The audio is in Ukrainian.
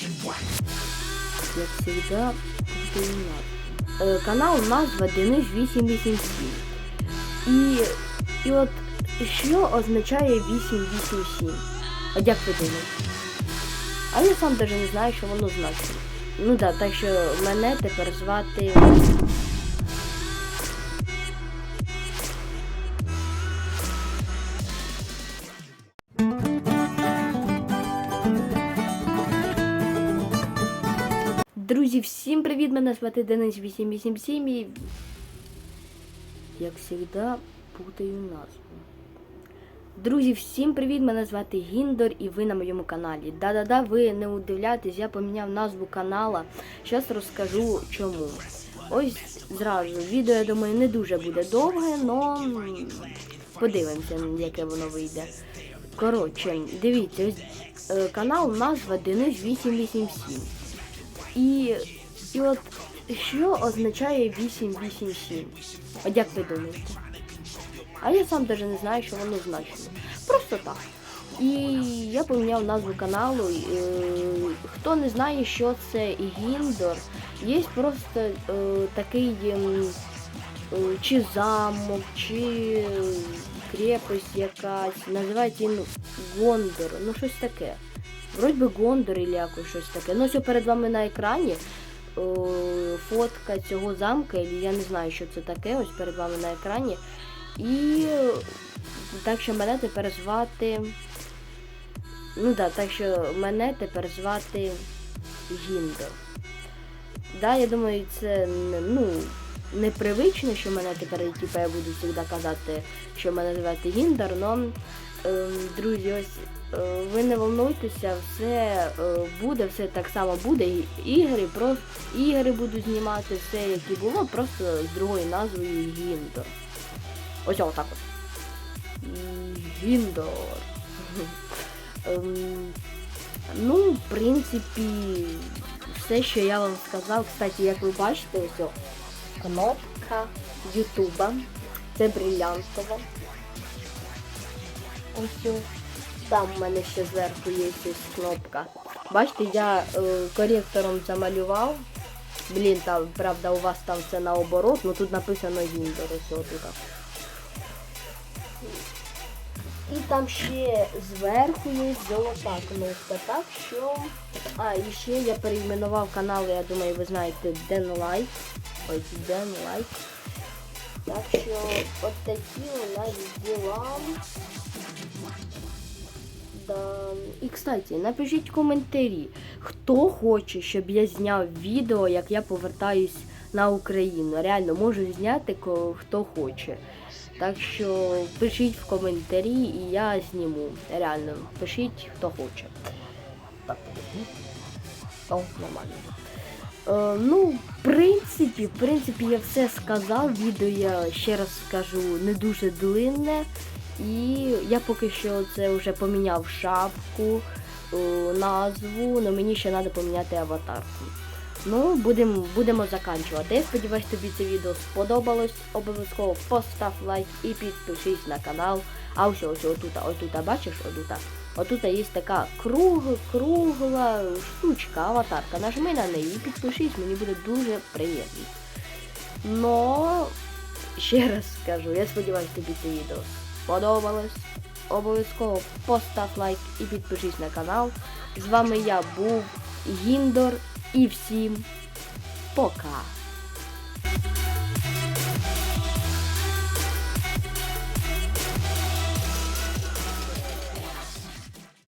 Як завжди, буде у нас. Е, канал назва Денис 887. І, і от що означає 887? От як ви думаєте? А я сам навіть не знаю, що воно значить. Ну да, так що мене тепер звати. Друзі, всім привіт! Мене звати Денис 887 і як завжди путаю назву. Друзі, всім привіт! Мене звати Гіндор і ви на моєму каналі. Да-да-да, ви не удивляйтесь, я поміняв назву канала. Зараз розкажу чому. Ось зразу. Відео, я думаю, не дуже буде довге, але подивимося, яке воно вийде. Коротше, дивіться, ось е, канал назва Денис 887. І, і от що означає 887? От як ви думаєте? А я сам навіть не знаю, що воно значить. Просто так. І я поміняв назву каналу. Е, хто не знає, що це Гіндор, є просто е, такий ем, е, чи замок, чи крепость якась. Називається він Гондор, ну щось таке. Вроді би Гондор или якось щось таке. Ну, ось перед вами на екрані е, фотка цього замка, і я не знаю, що це таке, ось перед вами на екрані. І е, так що мене тепер звати. Ну так, так що мене тепер звати Гіндор. Да, я думаю, це ну, непривично, що мене тепер, типу, я буду завжди казати, що мене звати Гіндор, но, ем, друзі, ось е, ви не волнуйтеся, все е, буде, все так само буде. Ігри, просто ігри буду знімати, все як і було, просто з другою назвою Гіндор. Ось отак от. Гіндор. Ем, Ну, в принципі, все, що я вам сказав. Кстати, як ви бачите, ось кнопка Ютуба. Це бриллянтова. Ось. Там в мене ще зверху є ось кнопка. Бачите, я е, коректором замалював. Блін, там, правда, у вас там це наоборот, ну тут написано ось отут. І там ще зверху є золота кнопка, так що. А, і ще я перейменував канал, я думаю, ви знаєте, Денлайк. Ось Денлайк. Так що от такі у нас діла. Да. І, кстати, напишіть коментарі, хто хоче, щоб я зняв відео, як я повертаюсь на Україну. Реально можу зняти, хто хоче. Так що пишіть в коментарі і я зніму. Реально, пишіть, хто хоче. Так, О, нормально. Е, ну, в принципі, в принципі, я все сказав. Відео я ще раз скажу не дуже длинне. І я поки що це вже поміняв шапку, е, назву, але мені ще треба поміняти аватарку. Ну, будемо будемо заканчувати. Я сподіваюсь, тобі це відео сподобалось. Обов'язково постав лайк і підпишись на канал. А ось ось отут, отут, бачиш, отут. Отут є така круг, кругла штучка, аватарка. Нажми на неї і підпишись, мені буде дуже приємно. Но ще раз скажу, я сподіваюся, тобі це відео сподобалось. Обов'язково постав лайк і підпишись на канал. З вами я був Гіндор і всім пока!